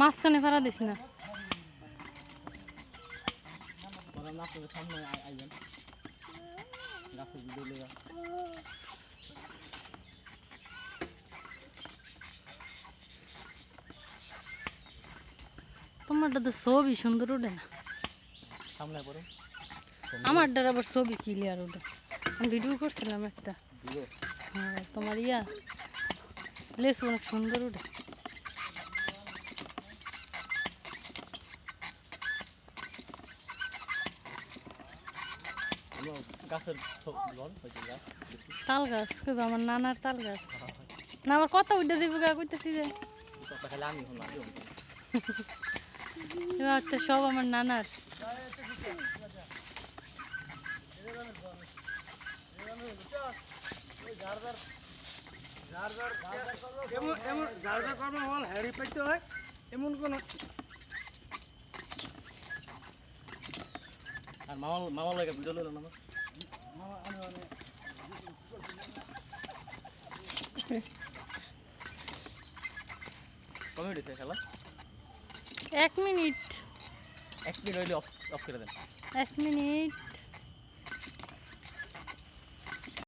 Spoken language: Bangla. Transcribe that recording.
মাঝখানে ফাড়া দিস না। তোমারটা তো সবই সুন্দর ওঠে না। সামনে পড়ো। আমারটার আবার ছবি ক্লিয়ার ওঠে। আমি ভিডিও করছিলাম একটা। হ্যাঁ তোমার ইয়া লেস অনেক সুন্দর ওঠে আমরা গাছের সব লন হয়েছে গাছ দেখি তাল গাছ কইবা আমার নানার তাল গাছ না আবার কত উঠে দিব গা কইতেছি যে। এবার তো সব আমার নানার। এমন এমন যার যার কর্ম হল হ্যারি পাইতে হয় এমন কোন আর মামা মামা লাগে ভিডিও লইল না কমে উঠেছে খেলা? এক মিনিট। এক মিনিট হইলে অফ অফ করে দেন। এক মিনিট।